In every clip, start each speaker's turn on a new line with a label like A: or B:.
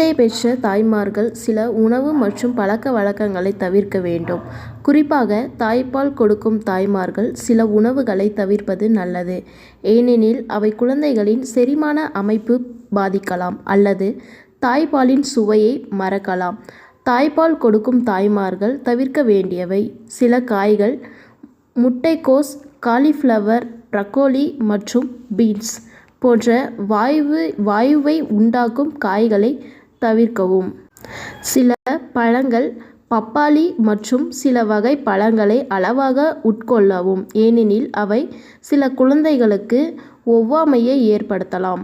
A: குழந்தை பெற்ற தாய்மார்கள் சில உணவு மற்றும் பழக்க வழக்கங்களை தவிர்க்க வேண்டும். குறிப்பாக தாய்ப்பால் கொடுக்கும் தாய்மார்கள் சில உணவுகளை தவிர்ப்பது நல்லது. ஏனெனில் அவை குழந்தைகளின் செரிமான அமைப்பு பாதிக்கலாம் அல்லது தாய்ப்பாலின் சுவையை மறக்கலாம். தாய்ப்பால் கொடுக்கும் தாய்மார்கள் தவிர்க்க வேண்டியவை சில காய்கள் முட்டைக்கோஸ் காலிஃப்ளவர் ப்ரக்கோலி மற்றும் பீன்ஸ் போன்ற வாயுவை உண்டாக்கும் காய்களை தவிர்க்கவும். சில பழங்கள் பப்பாளி மற்றும் சில வகை பழங்களை அளவாக உட்கொள்ளவும் ஏனெனில் அவை சில குழந்தைகளுக்கு ஒவ்வாமையை ஏற்படுத்தலாம்.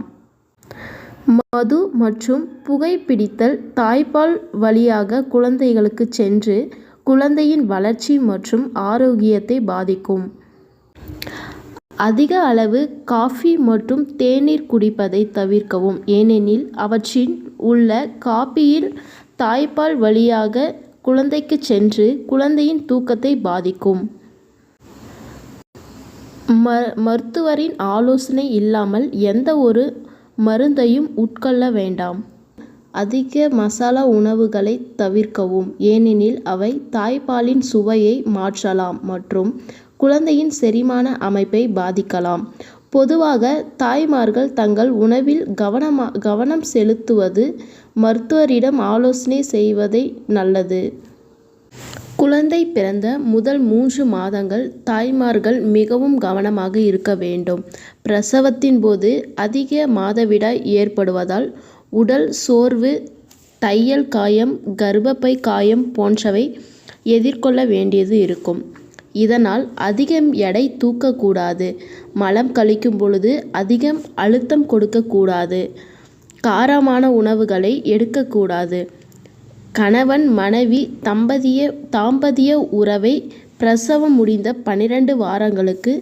A: மது மற்றும் புகை பிடித்தல் தாய்ப்பால் வழியாக குழந்தைகளுக்கு சென்று குழந்தையின் வளர்ச்சி மற்றும் ஆரோக்கியத்தை பாதிக்கும். அதிக அளவு காஃபி மற்றும் தேநீர் குடிப்பதை தவிர்க்கவும் ஏனெனில் அவற்றின் உள்ள காபியில் தாய்ப்பால் வழியாக குழந்தைக்கு சென்று குழந்தையின் தூக்கத்தை பாதிக்கும். ம மருத்துவரின் ஆலோசனை இல்லாமல் எந்த ஒரு மருந்தையும் உட்கொள்ள வேண்டாம். அதிக மசாலா உணவுகளை தவிர்க்கவும் ஏனெனில் அவை தாய்ப்பாலின் சுவையை மாற்றலாம் மற்றும் குழந்தையின் செரிமான அமைப்பை பாதிக்கலாம். பொதுவாக தாய்மார்கள் தங்கள் உணவில் கவனம் செலுத்துவது மருத்துவரிடம் ஆலோசனை செய்வதே நல்லது. குழந்தை பிறந்த முதல் மூன்று மாதங்கள் தாய்மார்கள் மிகவும் கவனமாக இருக்க வேண்டும். பிரசவத்தின் போது அதிக மாதவிடாய் ஏற்படுவதால் உடல் சோர்வு தையல் காயம் கர்ப்பப்பை காயம் போன்றவை எதிர்கொள்ள வேண்டியது இருக்கும். இதனால் அதிகம் எடை தூக்கக்கூடாது. மலம் கழிக்கும் பொழுது அதிகம் அழுத்தம் கொடுக்கக்கூடாது. காரமான உணவுகளை எடுக்கக்கூடாது. கணவன் மனைவி தம்பதிய தாம்பதிய உறவை பிரசவம் முடிந்த பன்னிரண்டு வாரங்களுக்கு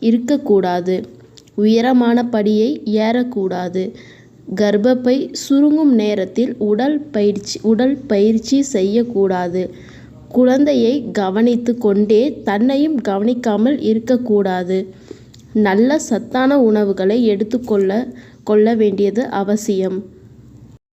A: இருக்கக்கூடாது. உயரமான படியை ஏறக்கூடாது. கர்ப்பப்பை சுருங்கும் நேரத்தில் உடல் பயிற்சி உடல் பயிற்சி செய்யக்கூடாது. குழந்தையை கவனித்து கொண்டே தன்னையும் கவனிக்காமல் இருக்கக்கூடாது நல்ல சத்தான உணவுகளை எடுத்துக்கொள்ள கொள்ள வேண்டியது அவசியம்.